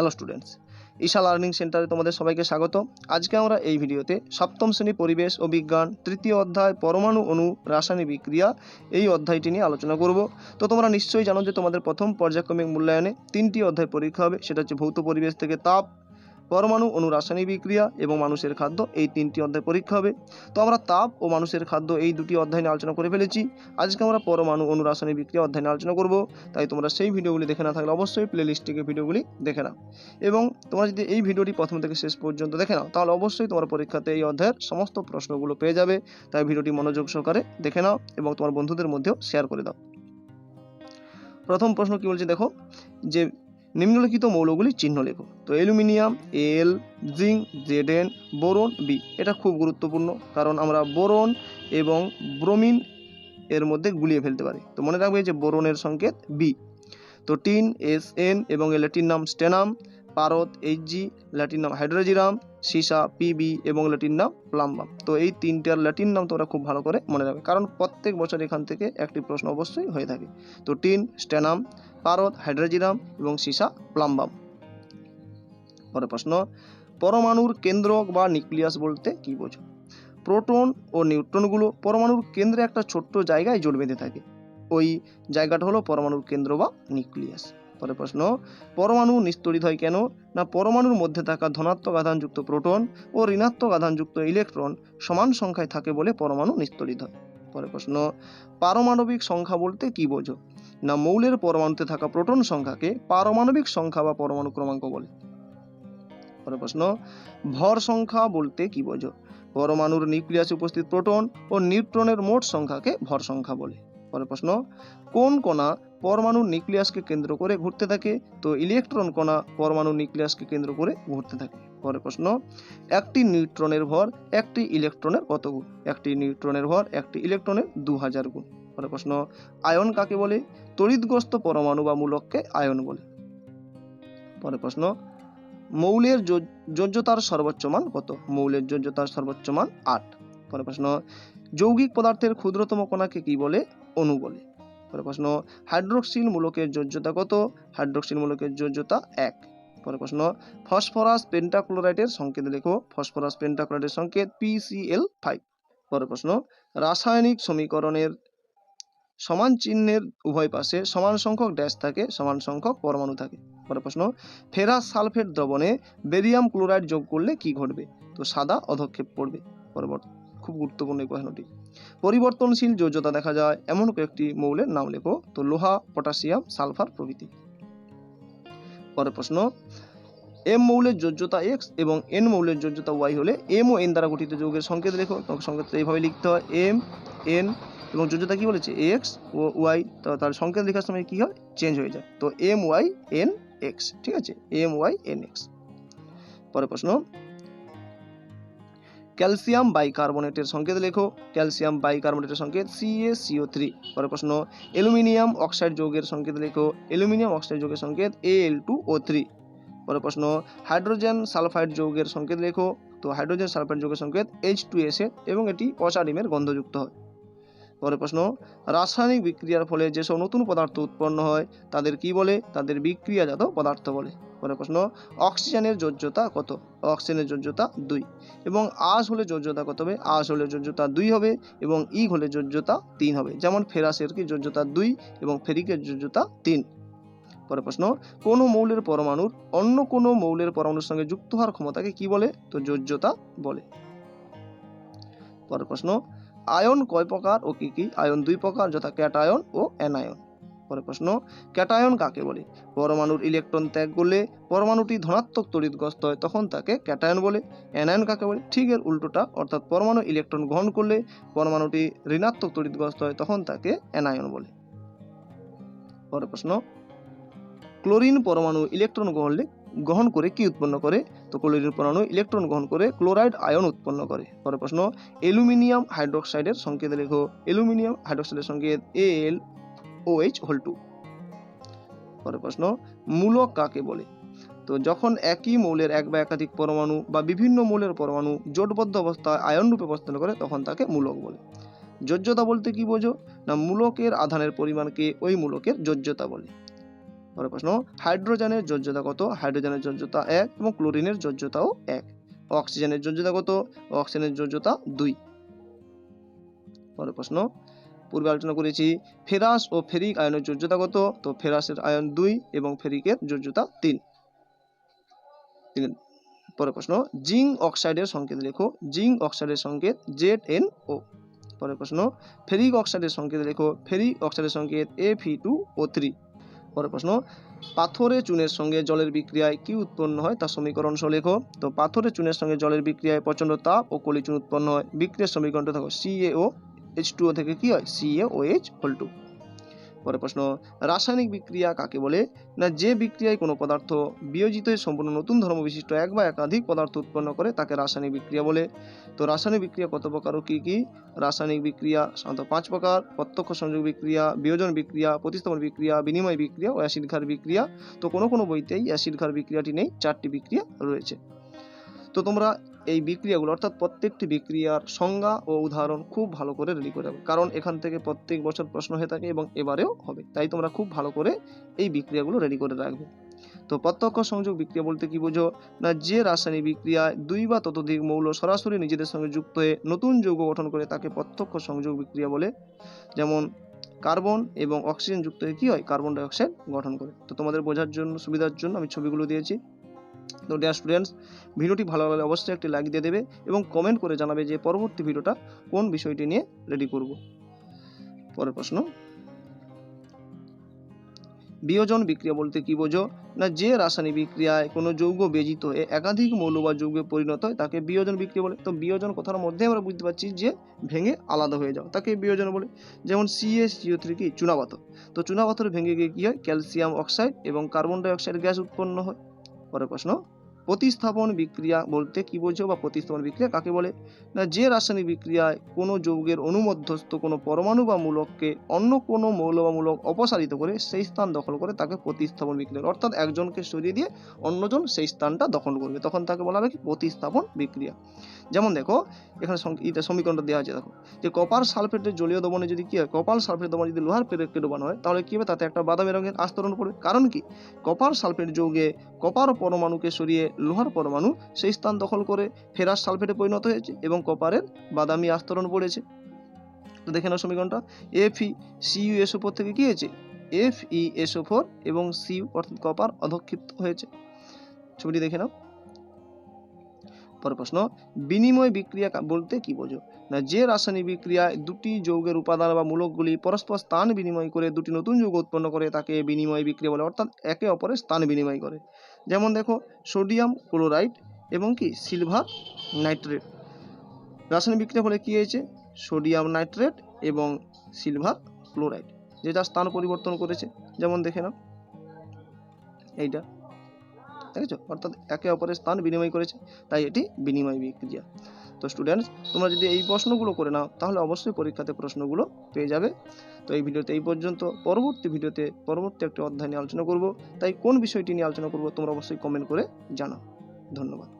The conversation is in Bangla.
হ্যালো স্টুডেন্টস ঈশা লার্নিং সেন্টারে তোমাদের সবাইকে স্বাগত। আজকে আমরা এই ভিডিওতে সপ্তম শ্রেণি পরিবেশ ও বিজ্ঞান, তৃতীয় অধ্যায় পরমাণু অনু রাসায়নিক বিক্রিয়া এই অধ্যায়টি নিয়ে আলোচনা করব। তো তোমরা নিশ্চয়ই জানো যে তোমাদের প্রথম পর্যায়ক্রমিক মূল্যায়নে তিনটি অধ্যায় পরীক্ষা হবে, সেটা হচ্ছে ভৌত পরিবেশ থেকে তাপ পরমাণু, অণু, রাসায়নিক বিক্রিয়া এবং মানুষের খাদ্য এই তিনটি অধ্যায় পরীক্ষা হবে। তো আমরা তাপ ও মানুষের খাদ্য এই দুটি অধ্যায় নিয়ে আলোচনা করে ফেলেছি। আজকে আমরা পরমাণু, অণু, রাসায়নিক বিক্রিয়া অধ্যায় নিয়ে আলোচনা করব। তাই তোমরা সেই ভিডিওগুলি দেখে না থাকলে অবশ্যই প্লে লিস্ট থেকে ভিডিওগুলি দেখে নাও। এবং তোমরা যদি এই ভিডিওটি প্রথম থেকে শেষ পর্যন্ত দেখে নাও, তাহলে অবশ্যই তোমার পরীক্ষাতে এই অধ্যায়ের সমস্ত প্রশ্নগুলো পেয়ে যাবে। তাই ভিডিওটি মনোযোগ সহকারে দেখে নাও এবং তোমার বন্ধুদের মধ্যেও শেয়ার করে দাও। প্রথম প্রশ্ন কি বলছে দেখো? যে নিম্নলিখিত মৌলগুলির চিহ্ন লেখো। তো aluminium, L, zinc, Z N, boron, B. এটা খুব গুরুত্বপূর্ণ, কারণ আমরা বোরন এবং ব্রোমিন এর মধ্যে গুলিয়ে ফেলতে পারি। তো মনে রাখবে যে বোরনের সংকেত বি। তো টিন, এস, এন এবং এর ল্যাটিন নাম স্টেনাম পারত এইচ জি, ল্যাটিন নাম হাইড্রোজিরাম, সীসা, পিবি এবং ল্যাটিন নাম প্লাম্বাম। তো এই তিনটার ল্যাটিন নাম তোমরা খুব ভালো করে মনে রাখবে, কারণ প্রত্যেক বছর এখান থেকে একটি প্রশ্ন অবশ্যই হয়ে থাকে। তো টিন, স্টেনাম পারদ হাইড্রোজিরাম এবং সীসা প্লাম্বাম। পরের প্রশ্ন, পরমাণুর কেন্দ্র বা নিউক্লিয়াস বলতে কি বোঝো? প্রোটন ও নিউট্রনগুলো পরমাণুর কেন্দ্রে একটা ছোট্ট জায়গায় জোট বেঁধে থাকে। ওই জায়গাটা হলো পরমাণুর কেন্দ্র বা নিউক্লিয়াস। পরের প্রশ্ন, পরমাণু নিস্তড়িত হয় কেন? না পরমাণুর মধ্যে থাকা ধনাত্মক আধানযুক্ত প্রোটন ও ঋণাত্মক আধানযুক্ত ইলেকট্রন সমান সংখ্যায় থাকে বলে পরমাণু নিস্তড়িত হয়। পরের প্রশ্ন, পারমাণবিক সংখ্যা বলতে কি বোঝো? না মৌলের পরমাণুতে থাকা প্রোটন সংখ্যাকে পারমাণবিক সংখ্যা বা পরমাণু ক্রমাঙ্ক বলে? পরের প্রশ্ন, ভর সংখ্যা বলতে কি বোঝো? পরমাণুর নিউক্লিয়াসে উপস্থিত প্রোটন ও নিউট্রনের মোট সংখ্যাকে ভর সংখ্যা বলে। পরের প্রশ্ন, কোন কণা পরমাণুর নিউক্লিয়াসকে কেন্দ্র করে ঘুরতে থাকে? তো ইলেকট্রন কণা পরমাণুর নিউক্লিয়াসকে কেন্দ্র করে ঘুরতে থাকে। পরের প্রশ্ন, একটি নিউট্রনের ভর একটি ইলেকট্রনের কত গুণ? একটি নিউট্রনের ভর একটি ইলেকট্রনের দু হাজার গুণ। পরের প্রশ্ন, আয়ন কাকে বলে? তড়িৎগ্রস্ত পরমাণু বা মূলককে আয়ন বলে। পরের প্রশ্ন, মৌলের যোজ্যতার সর্বোচ্চ মান কত? মৌলের যোজ্যতার সর্বোচ্চ মান আট। পরের প্রশ্ন, যৌগিক পদার্থের ক্ষুদ্রতম কণাকে কি বলে? অণু বলে। পরের প্রশ্ন, হাইড্রোক্সিল মূলকের যোজ্যতা কত? হাইড্রোক্সিল মূলকের যোজ্যতা এক। পরের প্রশ্ন, ফসফরাস পেন্টাক্লোরাইডের সংকেত লেখো। ফসফরাস পেন্টাক্লোরাইডের সংকেত পিসিএল ফাইভ পরের প্রশ্ন, রাসায়নিক সমীকরণের সমান চিহ্নের উভয় পাশে সমান সংখ্যক ড্যাশ থাকে, সমান সংখ্যক পরমাণু থাকে। পরের প্রশ্ন, ফেরাস সালফেট দ্রবণে বেরিয়াম ক্লোরাইড যোগ করলে কি ঘটবে? তো সাদা অধক্ষেপ পড়বে পরবর্তী, খুব গুরুত্বপূর্ণ এই প্রশ্নটি। পরিবর্তনশীল যোজ্যতা দেখা যায়, এমন কয়েকটি মৌলের নাম লেখো। তো লোহা, পটাশিয়াম, সালফার প্রভৃতি। পরের প্রশ্ন। এম মৌলের যোজ্যতা এক্স এবং এন মৌলের যোজ্যতা ওয়াই হলে এম ও এন দ্বারা গঠিত যৌগের সংকেত লেখো তো সংকেতটা এইভাবে লিখতে হয়। এম, এন এবং যোজ্যতা কী বলেছে? এক্স ও ওয়াই, তো তার সংকেত লেখার সময় কী হয়? চেঞ্জ হয়ে যায়। তো এম ওয়াই, এন, এক্স, ঠিক আছে? M Y, N, X. পরের প্রশ্ন। ক্যালসিয়াম বাইকার্বনেটের সংকেত লেখো। ক্যালসিয়াম বাইকার্বনেটের সংকেত সিএসিও থ্রি পরের প্রশ্ন, অ্যালুমিনিয়াম অক্সাইড যৌগের সংকেত লেখো। অ্যালুমিনিয়াম অক্সাইড যোগের সংকেত এল টু ও থ্রি পরের প্রশ্ন, হাইড্রোজেন সালফাইড যৌগের সংকেত লেখো। তো হাইড্রোজেন সালফাইড যৌগের সংকেত এইচ টু এস এবং এটি অসাডিমের গন্ধযুক্ত হয়। পরের প্রশ্ন, রাসায়নিক বিক্রিয়ার ফলে যেসব নতুন পদার্থ উৎপন্ন হয়, তাদের কি বলে? তাদের বিক্রিয়াজাত পদার্থ বলে। পরের প্রশ্ন, অক্সিজেনের যোজ্যতা কত? অক্সিজেনের যোজ্যতা দুই। এবং আজ হলে যোজ্যতা কত হবে? আজ হলে যোজ্যতা দুই হবে এবং ই হলে যোজ্যতা তিন হবে। যেমন ফেরাসের কি যোজ্যতা দুই এবং ফেরিকের যোজ্যতা তিন। পরের প্রশ্ন, কোনো মৌলের পরমাণুর অন্য কোনো মৌলের পরমাণুর সঙ্গে যুক্ত হওয়ার ক্ষমতাকে কি বলে? তো যোজ্যতা বলে। পরের প্রশ্ন আয়ন কয় প্রকার ও কি কি? আয়ন দুই প্রকার, যথা ক্যাটায়ন ও অ্যানায়ন। পরের প্রশ্ন, ক্যাটায়ন কাকে বলে? পরমাণুর ইলেকট্রন ত্যাগ করলে পরমাণুটি ধনাত্মক তড়িৎগ্রস্ত হয়, তখন তাকে ক্যাটায়ন বলে। অ্যানায়ন কাকে বলে? ঠিক এর উল্টোটা, অর্থাৎ পরমাণু ইলেকট্রন গ্রহণ করলে পরমাণুটি ঋণাত্মক তড়িৎগ্রস্ত হয়, তখন তাকে অ্যানায়ন বলে। পরের প্রশ্ন, ক্লোরিন পরমাণু ইলেকট্রন গ্রহণে গ্রহণ করে কি উৎপন্ন করে? তো ক্লোরিন পরমাণু ইলেকট্রন গ্রহণ করে ক্লোরাইড আয়ন উৎপন্ন করে। পরের প্রশ্ন, অ্যালুমিনিয়াম হাইড্রোক্সাইডের সংকেত লেখো। অ্যালুমিনিয়াম হাইড্রোক্সাইডের সংকেত L O H whole two. পরের প্রশ্ন, মূলক কাকে বলে? তো যখন একই মৌলের এক বা একাধিক পরমাণু বা বিভিন্ন মৌলের পরমাণু জোটবদ্ধ অবস্থায় আয়ন রূপে অবস্থান করে, তখন তাকে মূলক বলে। যোজ্যতা বলতে কি বোঝো? না, মূলকের আধানের পরিমাণকে ওই মূলকের যোজ্যতা বলে। পরের প্রশ্ন, হাইড্রোজেনের যোজ্যতা কত? হাইড্রোজেনের যোজ্যতা এক এবং ক্লোরিনের যোজ্যতাও এক। অক্সিজেনের যোজ্যতা কত? অক্সিজেনের যোজ্যতা দুই। পরের প্রশ্ন, পূর্বে আলোচনা করেছি, ফেরাস ও ফেরিক আয়নের যোজ্যতা কত? তো ফেরাসের আয়ন দুই এবং ফেরিকের যোজ্যতা তিন। পরের প্রশ্ন, জিঙ্ক অক্সাইডের সংকেত লেখো। জিঙ্ক অক্সাইডের সংকেত জেড এন ও। পরের প্রশ্ন, ফেরিক অক্সাইডের সংকেত লেখো। ফেরিক অক্সাইডের সংকেত এ ফি টু ও থ্রি। পরের প্রশ্ন, পাথরে চুনের সঙ্গে জলের বিক্রিয়ায় কি উৎপন্ন হয় তার সমীকরণ সহ লেখো তো পাথরে চুনের সঙ্গে জলের বিক্রিয়ায় প্রচণ্ড তাপ ও কলিচুন উৎপন্ন হয়। বিক্রিয়ার সমীকরণটা থাকো ও এইচ টু থেকে কি হয়? CA O H whole two পরের প্রশ্ন, রাসায়নিক বিক্রিয়া কাকে বলে? না, যে বিক্রিয়ায় কোনো পদার্থ বিয়োজিত সম্পূর্ণ নতুন ধর্ম বিশিষ্ট এক বা একাধিক পদার্থ উৎপন্ন করে, তাকে রাসায়নিক বিক্রিয়া বলে। তো রাসায়নিক বিক্রিয়া কত প্রকার ও কী কী? রাসায়নিক বিক্রিয়া সাধারণত পাঁচ প্রকার, প্রত্যক্ষ সংযোগ বিক্রিয়া, বিয়োজন বিক্রিয়া, প্রতিস্থাপন বিক্রিয়া, বিনিময় বিক্রিয়া ও অ্যাসিড ক্ষার বিক্রিয়া। তো কোনো কোনো বইতেই অ্যাসিড ক্ষার বিক্রিয়াটি নেই, চারটি বিক্রিয়া রয়েছে। তো তোমরা এই বিক্রিয়াগুলো, অর্থাৎ প্রত্যেকটি বিক্রিয়ার সংজ্ঞা ও উদাহরণ খুব ভালো করে রেডি করে রাখবে। কারণ এখান থেকে প্রত্যেক বছর প্রশ্ন হয়ে থাকে এবং এবারেও হবে। তাই তোমরা খুব ভালো করে এই বিক্রিয়াগুলো রেডি করে রাখবে। তো প্রত্যক্ষ সংযোগ বিক্রিয়া বলতে কি বোঝো? না, যে রাসায়নিক বিক্রিয়ায় দুই বা ততোধিক মৌল সরাসরি নিজেদের সঙ্গে যুক্ত হয়ে নতুন যৌগ গঠন করে তাকে প্রত্যক্ষ সংযোগ বিক্রিয়া বলে। যেমন কার্বন এবং অক্সিজেন যুক্ত হয়ে কি হয়? কার্বন ডাই অক্সাইড গঠন করে। তো তোমাদের বোঝার জন্য, সুবিধার জন্য আমি ছবিগুলো দিয়েছি। তো ডিয়ার স্টুডেন্টস ভিডিওটি ভালো লাগলে অবশ্যই একটি লাইক দিয়ে দেবে এবং কমেন্ট করে জানাবে যে পরবর্তী ভিডিওটা কোন বিষয়টি নিয়ে রেডি করব। পরের প্রশ্ন, বিয়োজন বিক্রিয়া বলতে কি বোঝো? না যে রাসায়নিক বিক্রিয়ায় কোনো যৌগ বেজিত হয়ে একাধিক মৌল বা যৌগে পরিণত হয়, তাকে বিয়োজন বিক্রিয়া বলে। তো বিয়োজন কথার মধ্যে আমরা বুঝতে পারছি যে ভেঙে আলাদা হয়ে যাওয়া। তাকে বিয়োজন বলে। যেমন সিএস জিও থ্রি কি? চুনাপাথর। তো চুনাপাথর ভেঙে গিয়ে কি হয়? ক্যালসিয়াম অক্সাইড এবং কার্বন ডাই অক্সাইড গ্যাস উৎপন্ন হয়। পরের প্রশ্ন। প্রতিস্থাপন বিক্রিয়া বলতে কি বোঝো বা প্রতিস্থাপন বিক্রিয়া কাকে বলে? না, যে রাসায়নিক বিক্রিয়ায় কোনো যৌগের অনুমধ্যস্থ কোনো পরমাণু বা মূলককে অন্য কোনো মৌল বা মূলক অপসারিত করে সেই স্থান দখল করে তাকে প্রতিস্থাপন বিক্রিয়া অর্থাৎ একজনকে সরিয়ে দিয়ে অন্যজন সেই স্থানটা দখল করবে। তখন তাকে বলা হবে কি? প্রতিস্থাপন বিক্রিয়া। যেমন দেখো, এখানে এটা সমীকরণটা দেওয়া আছে, দেখো। যে কপার সালফেটের জলীয় দ্রবণে যদি কি হয় কপার সালফেট দ্রবণ যদি লোহার পেরেককে ডোবানো হয়, তাহলে কি হবে? তাতে একটা বাদামি রঙের আস্তরণ পড়বে। কারণ কি? কপার সালফেট যৌগে কপার পরমাণুকে সরিয়ে লোহার পরমাণু সেই স্থান দখল করে ফেরাস সালফেটে পরিণত হয়েছে এবং কপারের বাদামি আস্তরণ পড়েছে। তো দেখে নাও সমীকরণটা। F E CU SO four থেকে কি হয়েছে? এফ ই এসও ফোর এবং সিইউ অর্থাৎ কপার অধক্ষিপ্ত হয়েছে। ছবিটি দেখে নাও। পরের প্রশ্ন, বিনিময় বিক্রিয়া বলতে কি বোঝো? না, যে রাসায়নিক বিক্রিয়ায় দুটি যৌগের উপাদান বা মূলকগুলি পরস্পর স্থান বিনিময় করে দুটি নতুন যৌগ উৎপন্ন করে তাকে বিনিময় বিক্রিয়া বলে, অর্থাৎ একে অপরের স্থান বিনিময় করে। যেমন দেখো, সোডিয়াম ক্লোরাইড এবং কি, সিলভার নাইট্রেট। রাসায়নিক বিক্রিয়া ফলে কি হয়েছে? সোডিয়াম নাইট্রেট এবং সিলভার ক্লোরাইড, যেটা স্থান পরিবর্তন করেছে। যেমন দেখে নাও। এইটা। দেখেছ অর্থাৎ একে অপরের স্থান বিনিময় করেছে, তাই এটি বিনিময় বিক্রিয়া। তো স্টুডেন্টস তোমরা যদি এই প্রশ্নগুলো করে নাও, তাহলে অবশ্যই পরীক্ষাতে প্রশ্নগুলো পেয়ে যাবে। তো এই ভিডিওতে এই পর্যন্ত। পরবর্তী ভিডিওতে পরবর্তী একটি অধ্যায় নিয়ে আলোচনা করব। তাই কোন বিষয়টি নিয়ে আলোচনা করব, তোমরা অবশ্যই কমেন্ট করে জানাও। ধন্যবাদ।